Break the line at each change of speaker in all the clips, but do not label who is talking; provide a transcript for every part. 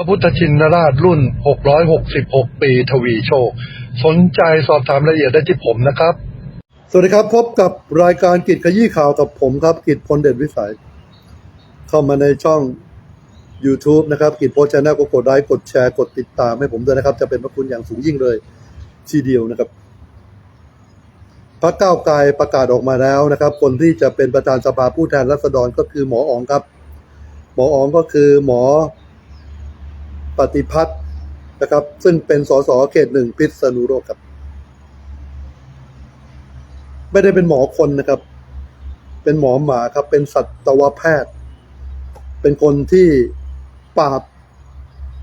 พระพุทธชินราชรุ่น 666 ปีทวีโชค สนใจสอบถามรายละเอียดได้ที่ผมนะครับ สวัสดีครับพบกับรายการกิจขยี้ข่าวกับผมครับ กิจพลเด่นวิสัย เข้ามาในช่อง YouTube นะครับ กิจโพสชแนลก็กดไลค์กดแชร์กดติดตามให้ผมด้วยนะครับ จะเป็นพระคุณอย่างสูงยิ่งเลยทีเดียวนะครับพรรคก้าวไกลประกาศออกมาแล้วนะครับ คนที่จะเป็นประธานสภาผู้แทนราษฎรก็คือหมออ๋องครับ หมออ๋องก็คือหมอ ปฏิพัฒน์นะครับ ซึ่งเป็นสสเขตหนึ่งพิษณุโลกครับ ไม่ได้เป็นหมอคนนะครับ เป็นหมอหมาครับ เป็นสัตวแพทย์ เป็นคนที่ปราบ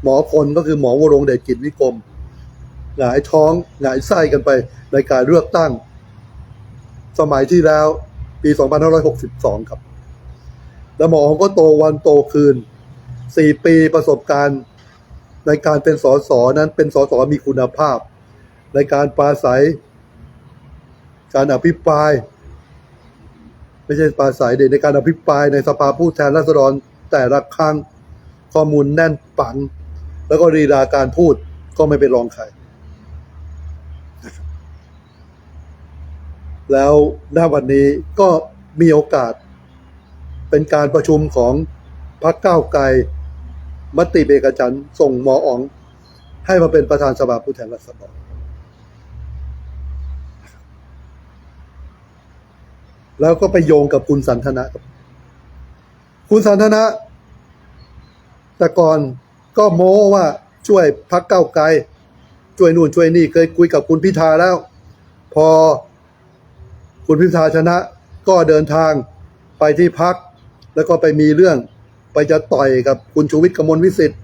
หมอคนก็คือหมอวรงเดชกิจวิกรมหงายท้องหงายไส้กันไปในการเลือกตั้ง สมัยที่แล้วปี 2562 ครับ แล้วหมอก็โตวันโตคืนสี่ปีประสบการณ์ ในการเป็นสสนั้นเป็นสสมีคุณภาพ ในการปราศัย การอภิปราย ไม่ใช่ปราศัยเด็ในการอภิปรายในสภาผู้แทนราษฎรแต่ละครั้งข้อมูลแน่นปัง แล้วก็รีลาการพูดก็ไม่เป็นรองใครแล้วณวันนี้ก็มีโอกาสเป็นการประชุมของพรรคก้าวไกล มติเบกฉันท์ส่งหมออ๋อง ให้มาเป็นประธานสภาผู้แทนราษฎรแล้วก็ไปโยงกับคุณสันทนะ คุณสันทนะ แต่ก่อนก็โม้ว่าช่วยพักเก้าไกล ช่วยนู่นช่วยนี่เคยคุยกับคุณพิธาแล้ว พอคุณพิธาชนะ ก็เดินทางไปที่พัก แล้วก็ไปมีเรื่อง ไปจะต่อยกับคุณชูวิทย์กมลวิสิทธิ์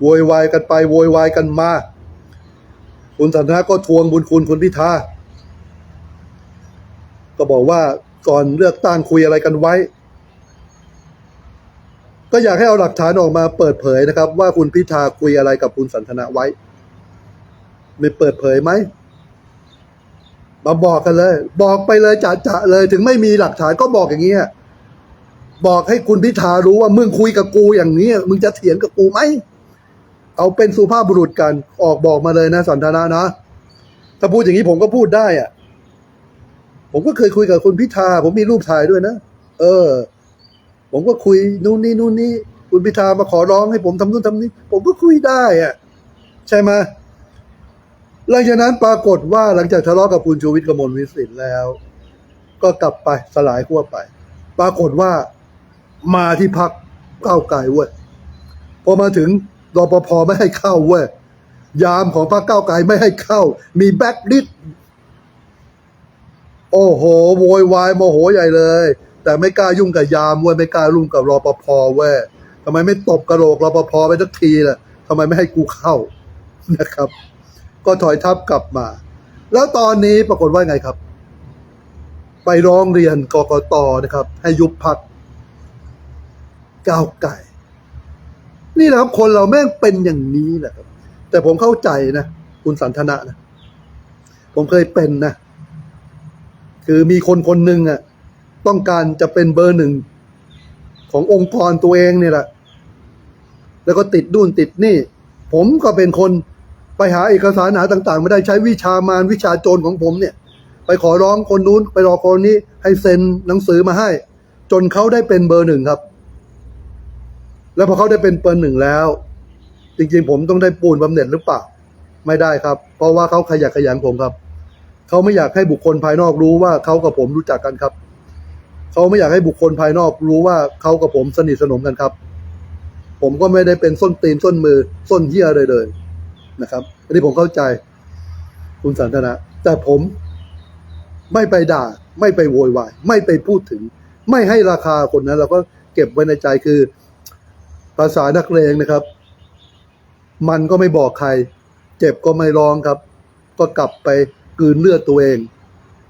โวยวายกันไปโวยวายกันมา คุณสันทนาก็ทวงบุญคุณคุณพิธาก็บอกว่าก่อนเลือกตั้งคุยอะไรกันไว้ ก็อยากให้เอาหลักฐานออกมาเปิดเผยนะครับ ว่าคุณพิธาคุยอะไรกับคุณสันทนาไว้ ไม่เปิดเผยไหมมาบอกกันเลย บอกไปเลยจะๆเลย ถึงไม่มีหลักฐานก็บอกอย่างเงี้ย บอกให้คุณพิธารู้ว่ามึงคุยกับกูอย่างนี้ มึงจะเถียงกับกูไหมเอาเป็นสุภาพบุรุษกัน ออกบอกมาเลยนะสันทนานะ ถ้าพูดอย่างนี้ผมก็พูดได้อะผมก็เคยคุยกับคุณพิธา ผมมีรูปถ่ายด้วยนะเออ ผมก็คุยนู่นนี่นู่นนี่คุณพิธามาขอร้องให้ผมทำนู่นทำนี่ผมก็คุยได้อะใช่ไหมหลังจากนั้นปรากฏว่าหลังจากทะเลาะกับคุณชูวิทย์กมลวิสิทธิ์แล้ว ก็กลับไปสลายขั้วไป ปรากฏว่า มาที่พักก้าวไกลเว้ยพอมาถึงรปภไม่ให้เข้าเว้ยยามของพรรคก้าวไกลไม่ให้เข้า มีแบ็คลิสโอ้โหโวยวายโมโหใหญ่เลย แต่ไม่กล้ายุ่งกับยามเว้ยไม่กล้ายุ่งกับรปภเว้ยทำไมไม่ตบกระโหลกรปภไปสักทีล่ะทำไมไม่ให้กูเข้านะครับ ก็ถอยทับกลับมา แล้วตอนนี้ปรากฏว่าไงครับ ไปร้องเรียนกกตนะครับ ให้ยุบพัก ก้าวไก่ นี่แหละครับคนเราแม่งเป็นอย่างนี้แหละครับ แต่ผมเข้าใจนะคุณสันทนะนะ ผมเคยเป็นนะ คือมีคนคนหนึ่งอะ ต้องการจะเป็นเบอร์หนึ่งขององค์กรตัวเองเนี่ยแหละ แล้วก็ติดดุนติดนี่ ผมก็เป็นคนไปหาเอกสารหาต่างๆไม่ได้ใช้วิชามารวิชาโจรของผมเนี่ย ไปขอร้องคนนู้น ไปรอคนนี้ให้เซ็นหนังสือมาให้ จนเขาได้เป็นเบอร์หนึ่งครับ แล้วพอเขาได้เป็นเบอร์หนึ่งแล้ว จริงๆ ผมต้องได้ปูนบำเหน็จหรือเปล่าไม่ได้ครับ เพราะว่าเขาขยักขยันผมครับ เขาไม่อยากให้บุคคลภายนอกรู้ว่าเขากับผมรู้จักกันครับ เขาไม่อยากให้บุคคลภายนอกรู้ว่าเขากับผมสนิทสนมกันครับ ผมก็ไม่ได้เป็นส้นตีนส้นมือส้นเหี้ยเลยเลยนะครับ อันนี้ผมเข้าใจ คุณสันทนะ แต่ผมไม่ไปด่า ไม่ไปโวยวาย ไม่ไปพูดถึง ไม่ให้ราคาคนนั้น เราก็เก็บไว้ในใจคือ ภาษานักเลงนะครับ มันก็ไม่บอกใคร เจ็บก็ไม่ร้องครับ ก็กลับไปกืนเลือดตัวเอง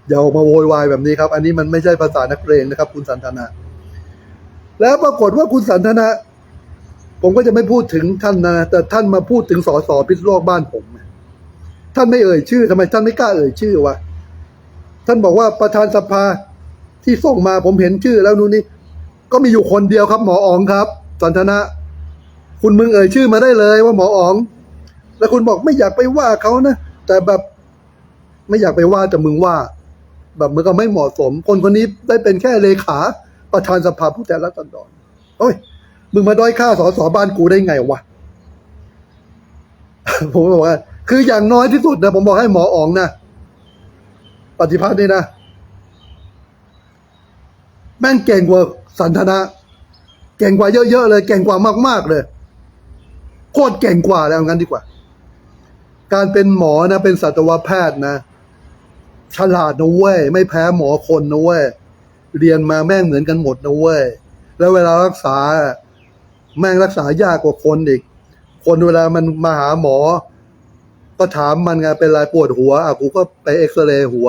อย่าออกมาโวยวายแบบนี้ครับ อันนี้มันไม่ใช่ภาษานักเลงนะครับ คุณสันทนะแล้วปรากฏว่าคุณสันทนะผมก็จะไม่พูดถึงท่านนะแต่ท่านมาพูดถึงสสพิษโลกบ้านผม ท่านไม่เอ่ยชื่อทำไม ท่านไม่กล้าเอ่ยชื่อวะท่านบอกว่าประธานสภาที่ส่งมาผมเห็นชื่อแล้วนู่นนี่ก็มีอยู่คนเดียวครับ หมออ๋องครับ สันทนะ คุณมึงเอ่ยชื่อมาได้เลยว่าหมออ๋อง แล้วคุณบอกไม่อยากไปว่าเขานะ แต่แบบไม่อยากไปว่าแต่มึงว่า แบบมันก็ไม่เหมาะสม คนคนนี้ได้เป็นแค่เลขา ประธานสภาผู้แทนราษฎรโอ้ย มึงมาด้อยค่าสอสอบ้านกูได้ไงวะ ผมบอกว่า คืออย่างน้อยที่สุดนะผมบอกให้หมออ๋องนะปฏิพัฒน์นี่นะแม่งเก่งกว่าสันทนะเก่งกว่าเยอะๆเลย เก่งกว่ามากๆเลย โคตรเก่งกว่าแล้วงั้นดีกว่า การเป็นหมอนะเป็นสัตวแพทย์นะ ฉลาดนะเว้ยไม่แพ้หมอคนนะเว้ยเรียนมาแม่งเหมือนกันหมดนะเว้ยแล้วเวลารักษา แม่งรักษายากกว่าคนอีก คนเวลามันมาหาหมอ ก็ถามมันไงเป็นไรปวดหัวอะกูก็ไปเอ็กซเรย์หัว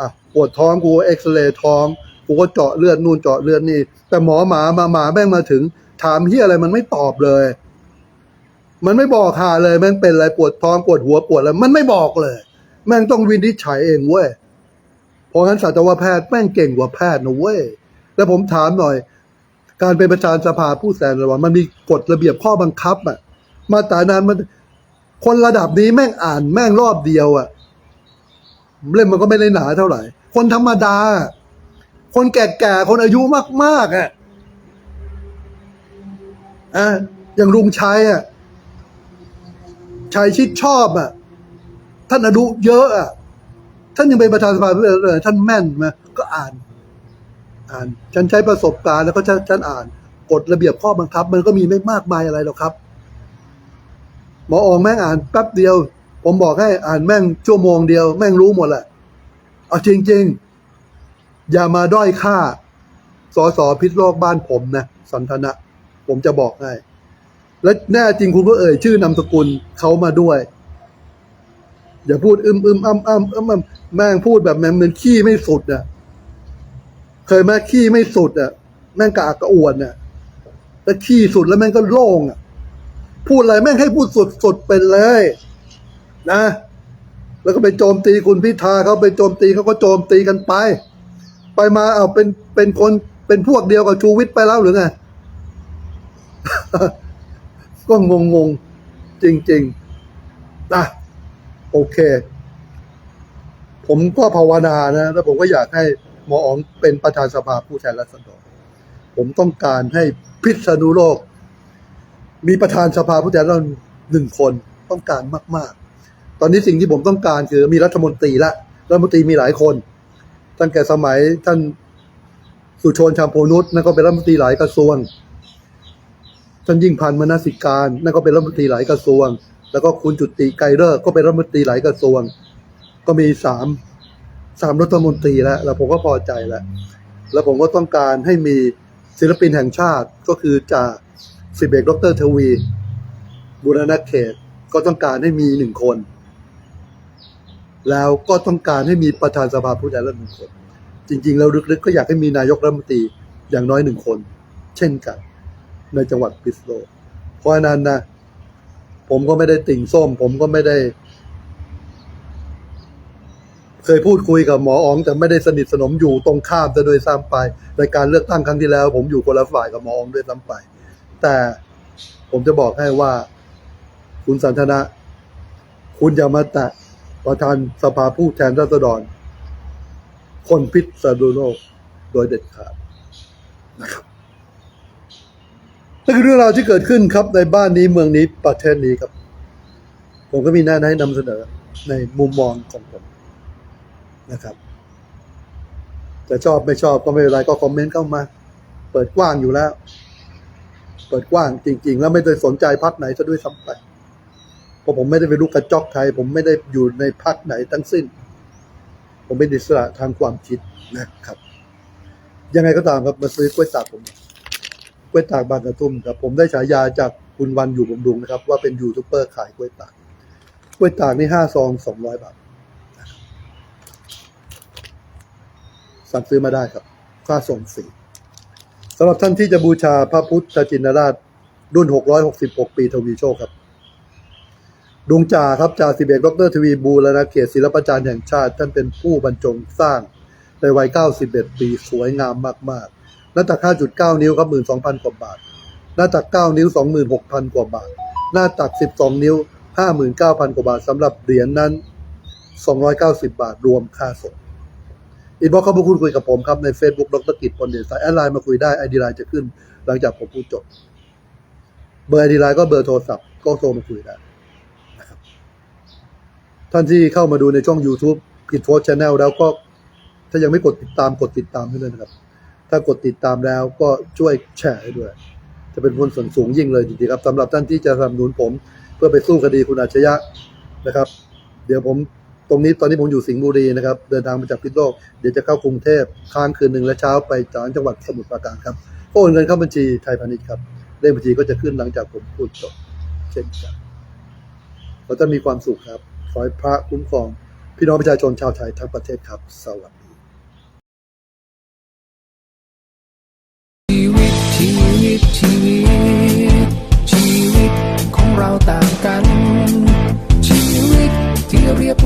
อะปวดท้องกูเอ็กซเรย์ท้องกูก็เจาะเลือดนู่นเจาะเลือดนี่ แต่หมอหมามาหมาแม่งมาถึง ถามเฮียอะไรมันไม่ตอบเลย มันไม่บอกหาเลยแม่งเป็นอะไรปวดท้องปวดหัวปวดอะไรมันไม่บอกเลย แม่งต้องวินิจฉัยเองเว้ยเพราะงั้นสัตวแพทย์แม่งเก่งกว่าแพทย์นะเว้ยแล้วผมถามหน่อย การเป็นประธานสภาผู้แทนราษฎรมันมีกฎระเบียบข้อบังคับอะมาตรานั้นมัน คนระดับนี้แม่งอ่านแม่งรอบเดียวอะเล่มมันก็ไม่ได้หนาเท่าไหร่ คนธรรมดา คนแก่ๆคนอายุมากๆอะอะอย่างลุงชัยอะ ชัยชิดชอบอะ ท่านอายุเยอะอะ ท่านยังเป็นประธานสภาเลยท่านแม่นมาก็อ่าน อ่าน ฉันใช้ประสบการณ์แล้วก็ฉันฉันอ่านกฎระเบียบข้อบังคับ มันก็มีไม่มากมายอะไรหรอกครับ หมออองแม่งอ่านแป๊บเดียว ผมบอกให้อ่านแม่งชั่วโมงเดียว แม่งรู้หมดแหละเอาจริง ๆ อย่ามาด้อยค่าสอสอพิษโลกบ้านผมนะสันทนะ ผมจะบอกให้ และแน่จริงคุณก็เอ่ยชื่อนามสกุลเขามาด้วย อย่าพูดอึมอึมอ้ำอ้ำอ้ำอ้ำแม่งพูดแบบแม่งเหมือนขี้ไม่สุดอะ เคยมาขี้ไม่สุดอะ แม่งกะอักกระอ่วนอะแต่ขี้สุดแล้วแม่งก็โล่งอะ พูดอะไรแม่งให้พูดสุดสุดๆไปเลย นะ แล้วก็ไปโจมตีคุณพิธาเขาไปโจมตีเขาก็โจมตีกันไป ไปมาเอาเป็นเป็นคนเป็นพวกเดียวกับชูวิทย์ไปแล้วหรือไง ก็งงงๆจริงๆนะโอเค ผมก็ภาวนานะ แล้วผมก็อยากให้หมออ๋องเป็นประธานสภาผู้แทนราษฎรผมต้องการให้พิษณุโลก มีประธานสภาผู้แทนราษฎรหนึ่งคนต้องการมาก ๆ ตอนนี้สิ่งที่ผมต้องการคือมีรัฐมนตรีละรัฐมนตรีมีหลายคน ตั้งแต่สมัยท่านสุชนชามโพนุษนั่นก็เป็นรัฐมนตรีหลายกระทรวง ท่านยิ่งพันธ์มนสิการ นั่นก็เป็นรัฐมนตรีหลายกระทรวง แล้วก็คุณจุติไกรเลิกษ์ก็เป็นรัฐมนตรีหลายกระทรวง ก็มีสามสามรัฐมนตรีแล้วแล้วผมก็พอใจแล้ว แล้วผมก็ต้องการให้มีศิลปินแห่งชาติก็คือจ่าสิบเอกดรทวี บุรณะเขตก็ต้องการให้มีหนึ่งคน แล้วก็ต้องการให้มีประธานสภาผู้แทนราษฎรหนึ่งคนจริง ๆ แล้วลึกๆ ก็อยากให้มีนายกรัฐมนตรีอย่างน้อยหนึ่งคน เช่นกัน ในจังหวัดพิษณุโลกเพราะฉะนั้นนะผมก็ไม่ได้ติ่งส้ม ผมก็ไม่ได้ เคยพูดคุยกับหมออ๋อง แต่ไม่ได้สนิทสนมอยู่ตรงข้ามจะโดยซ้ำไปในการเลือกตั้งครั้งที่แล้ว ผมอยู่คนละฝ่ายกับหมออ๋องด้วยซ้ำไป แต่ผมจะบอกให้ว่า คุณสันทนะ คุณอย่ามาแตะประธานสภาผู้แทนราษฎร คนพิษณุโลกโดยเด็ดขาดนะครับ นั่นคือเรื่องราวที่เกิดขึ้นครับในบ้านนี้เมืองนี้ประเทศนี้ครับ ผมก็มีหน้าให้นำเสนอในมุมมองของผมนะครับจะชอบไม่ชอบก็ไม่เป็นไรก็คอมเมนต์เข้ามา เปิดกว้างอยู่แล้ว เปิดกว้างจริง ๆ แล้วไม่ได้สนใจพักไหนซะด้วยซ้ำไปเพราะผมไม่ได้เป็นลูกกระจอกไทยผมไม่ได้อยู่ในพักไหนทั้งสิ้น ผมเป็นอิสระทางความคิดนะครับ ยังไงก็ตามครับมาซื้อกล้วยตากผม กล้วยตากบางกระทุ่มครับผมได้ฉายาจากคุณวันอยู่บำรุงนะครับ ว่าเป็นยูทูบเบอร์ขายกล้วยตากกล้วยตากนี่ห้าซองสองร้อยบาทสั่งซื้อมาได้ครับ ค่าส่งฟรีสำหรับท่านที่จะบูชาพระพุทธจินราชรุ่น 666 ปีทวีโชคครับ ดวงจ่าครับจ่าสิบเอกดรทวีบูรณเขตศิลปจารย์แห่งชาติ ท่านเป็นผู้บรรจงสร้างในวัย 91 ปีสวยงามมาก ๆ หน้าตัก 5.9 นิ้วครับ 12,000 กว่าบาท หน้าตัก 9 นิ้ว 26,000 กว่าบาท หน้าตัก 12 นิ้ว 59,000 กว่าบาทสำหรับเหรียญนั้น 290 บาทรวมค่าส่งอินบ็อกเข้ามาพูดคุยกับผมครับ ใน Facebook ดรกิจพลเดชสายแอดไลน์มาคุยได้ไอดีไลน์จะขึ้น หลังจากผมพูดจบ เบอร์ไอดีไลน์ก็เบอร์โทรศัพท์ ก็โทรมาคุยได้นะท่านที่เข้ามาดูในช่อง YouTube ผิดโฟร์ชแนลแล้วก็ถ้ายังไม่กดติดตามกดติดตามให้ด้วยนะครับ ถ้ากดติดตามแล้วก็ช่วยแชร์ให้ด้วย จะเป็นผลส่วนสูงยิ่งเลยจริงๆครับสำหรับท่านที่จะสนับสนุนผม เพื่อไปสู้คดีคุณอาชญะนะครับ เดี๋ยวผมตรงนี้ตอนนี้ผมอยู่สิงห์บุรีนะครับ เดินทางมาจากพิษโลกเดี๋ยวจะเข้ากรุงเทพค้างคืนหนึ่งและเช้าไปจากจังหวัดสมุทรปราการครับก็โอนเงินเข้าบัญชีไทยพาณิชย์ครับเลขบัญชีก็จะขึ้นหลังจากผมพูดจบเช่นกันขอท่านมีความสุขครับขอให้พระคุ้มครอง พี่น้องประชาชนชาวไทยทั้งประเทศครับสวัสดี
เราต่างกัน ชีวิตที่เรียบ